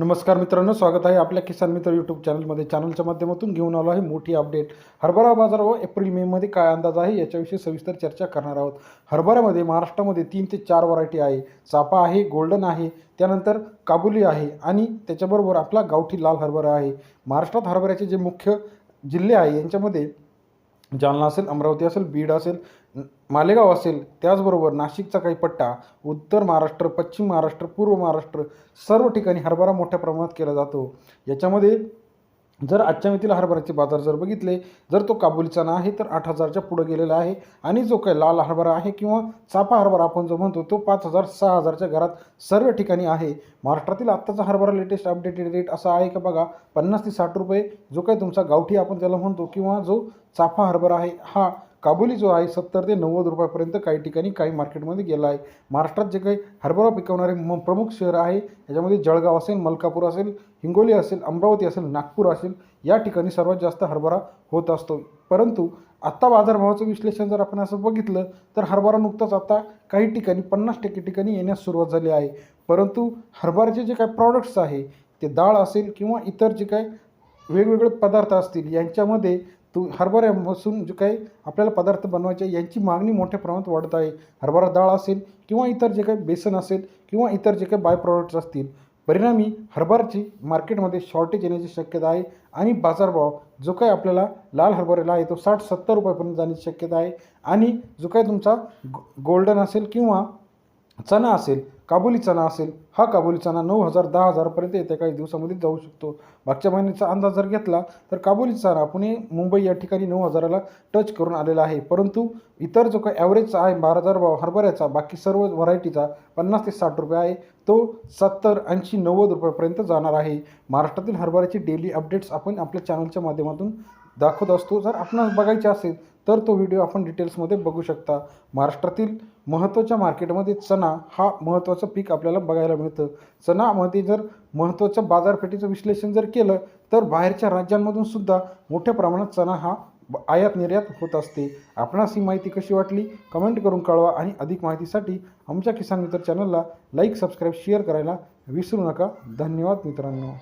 नमस्कार मित्रांनो स्वागत आहे आपल्या किसान मित्र यूट्यूब चॅनलमध्ये चॅनलच्या माध्यमातून घेऊन आलो आहे मोठी अपडेट हरभरा बाजार व एप्रिल मेमध्ये काय अंदाज आहे याच्याविषयी सविस्तर चर्चा करणार आहोत. हरभऱ्यामध्ये महाराष्ट्रामध्ये तीन ते चार व्हरायटी आहे. चापा आहे गोल्डन आहे त्यानंतर काबुली आहे आणि त्याच्याबरोबर आपला गावठी लाल हरभरा आहे. महाराष्ट्रात हरभऱ्याचे जे मुख्य जिल्हे आहे यांच्यामध्ये जालना असेल अमरावती असेल बीड असेल मालेगाव असेल त्याचबरोबर नाशिकचा काही पट्टा उत्तर महाराष्ट्र पश्चिम महाराष्ट्र पूर्व महाराष्ट्र सर्व ठिकाणी हरभरा मोठ्या प्रमाणात केला जातो. याच्यामध्ये जर आजच्या मितीला हरभऱ्याचे बाजार जर बघितले जर तो काबुली चणा आहे तर आठ हजारच्या पुढं गेलेला आहे आणि जो काही लाल हरभरा आहे किंवा चापा हरभरा आपण जो म्हणतो तो पाच हजार सहा हजारच्या घरात सर्व ठिकाणी आहे. महाराष्ट्रातील आत्ताचा हरभरा लेटेस्ट अपडेटेड रेट असा आहे का बघा? पन्नास ते साठ रुपये जो काही तुमचा गावठी आपण त्याला म्हणतो किंवा जो चाफा हरभरा आहे हा काबुली जो आहे सत्तर ते नव्वद रुपयापर्यंत काही ठिकाणी काही मार्केटमध्ये गेला आहे. महाराष्ट्रात जे काही हरभरा पिकवणारे म प्रमुख शहर आहे याच्यामध्ये जळगाव असेल मलकापूर असेल हिंगोली असेल अमरावती असेल नागपूर असेल या ठिकाणी सर्वात जास्त हरभरा होत असतो. परंतु आत्ता बाजारभावाचं विश्लेषण जर आपण असं बघितलं तर हरभरा नुकताच आता काही ठिकाणी पन्नास टक्के ठिकाणी येण्यास सुरुवात झाली आहे. परंतु हरभऱ्याचे जे काही प्रॉडक्ट्स आहे ते डाळ असेल किंवा इतर जे काही वेगवेगळे पदार्थ असतील यांच्यामध्ये तू हरभऱ्यापासून जे काही आपल्याला पदार्थ बनवायचे यांची मागणी मोठ्या प्रमाणात वाढत आहे. हरभरा डाळ असेल किंवा इतर जे काही बेसन असेल किंवा इतर जे काही बाय प्रॉडक्ट्स असतील परिणामी हरभऱ्याची मार्केटमध्ये शॉर्टेज येण्याची शक्यता आहे आणि बाजारभाव जो काही आपल्याला लाल हरभऱ्याला आहे तो साठ सत्तर रुपयापर्यंत जाण्याची शक्यता आहे. आणि जो काही तुमचा गोल्डन असेल किंवा चणा असेल काबुली चणा असेल हा काबुली चणा नऊ हजार दहा हजारपर्यंत येत्या काही दिवसामध्ये जाऊ शकतो. मागच्या महिन्याचा अंदाज जर घेतला तर काबुली चणा पुणे मुंबई या ठिकाणी नऊ हजाराला टच करून आलेला आहे. परंतु इतर जो काही ॲव्हरेजचा आहे बारा हजार भाव हरभऱ्याचा बाकी सर्व व्हरायटीचा पन्नास ते साठ रुपये आहे तो सत्तर ऐंशी नव्वद रुपयापर्यंत जाणार आहे. महाराष्ट्रातील हरभऱ्याची डेली अपडेट्स आपण आपल्या चॅनलच्या माध्यमातून दाखवत असतो. जर आपणास बघायचे असेल तर तो व्हिडिओ आपण डिटेल्समध्ये बघू शकता. महाराष्ट्रातील महत्त्वाच्या मार्केटमध्ये चणा हा महत्त्वाचं पीक आपल्याला बघायला मिळतं. चणामध्ये जर महत्त्वाचं बाजारपेठेचं विश्लेषण जर केलं तर बाहेरच्या राज्यांमधून सुद्धा मोठ्या प्रमाणात चणा हा आयात निर्यात होत असते. आपणास ही माहिती कशी वाटली? कमेंट करून कळवा आणि अधिक माहितीसाठी आमच्या किसान मित्र चॅनलला लाईक सबस्क्राईब शेअर करायला विसरू नका. धन्यवाद मित्रांनो.